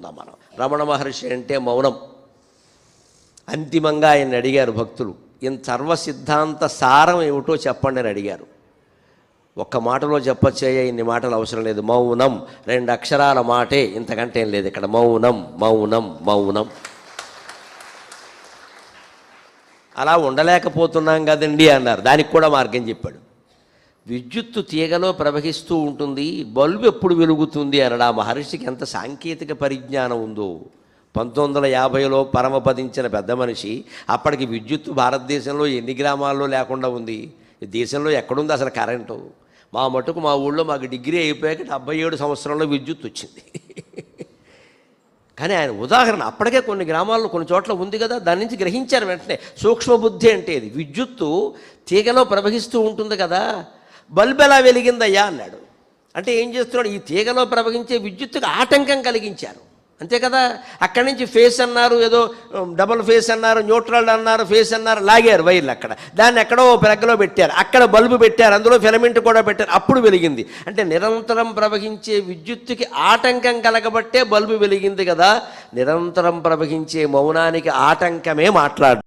ఉందాం మనం రమణ మహర్షి అంటే మౌనం. అంతిమంగా ఆయన అడిగారు భక్తులు. ఇంత సర్వ సిద్ధాంత సారం ఏమిటో చెప్పండి అని అడిగారు. ఒక్క మాటలో చెప్పచ్చే ఇన్ని మాటలు అవసరం లేదు. మౌనం. రెండు అక్షరాల మాటే. ఇంతకంటే ఏం లేదు ఇక్కడ. మౌనం మౌనం మౌనం. అలా ఉండలేకపోతున్నాం కదండి అన్నారు. దానికి కూడా మార్గం చెప్పాడు. విద్యుత్తు తీగలో ప్రవహిస్తూ ఉంటుంది బల్బు ఎప్పుడు వెలుగుతుంది అనడా? మహర్షికి ఎంత సాంకేతిక పరిజ్ఞానం ఉందో. పంతొమ్మిది వందల యాభైలో పరమపదించిన పెద్ద మనిషి అప్పటికి విద్యుత్తు భారతదేశంలో ఎన్ని గ్రామాల్లో లేకుండా ఉంది? దేశంలో ఎక్కడుంది అసలు కరెంటు? మా మటుకు మా ఊళ్ళో మాకు డిగ్రీ అయిపోయాక డెబ్బై ఏడు సంవత్సరంలో విద్యుత్ వచ్చింది. కానీ ఆయన ఉదాహరణ అప్పటికే కొన్ని గ్రామాల్లో కొన్ని చోట్ల ఉంది కదా దాని నుంచి గ్రహించారు వెంటనే. సూక్ష్మబుద్ధి అంటే ఇది విద్యుత్తు తీగలో ప్రవహిస్తూ ఉంటుంది కదా. బల్బ్ ఎలా వెలిగిందయ్యా అన్నాడు. అంటే ఏం చేస్తున్నాడు? ఈ తీగలో ప్రవహించే విద్యుత్తుకు ఆటంకం కలిగించారు. అంతే కదా? అక్కడి నుంచి ఫేస్ అన్నారు ఏదో డబుల్ ఫేస్ అన్నారు న్యూట్రల్ అన్నారు ఫేస్ అన్నారు లాగారు వైర్లు అక్కడ. దాన్ని ఎక్కడో పెరగలో పెట్టారు. అక్కడ బల్బు పెట్టారు అందులో ఫిలమెంట్ కూడా పెట్టారు. అప్పుడు వెలిగింది. అంటే నిరంతరం ప్రవహించే విద్యుత్తుకి ఆటంకం కలగబట్టే బల్బు వెలిగింది కదా? నిరంతరం ప్రవహించే మౌనానికి ఆటంకమే మాట్లాడు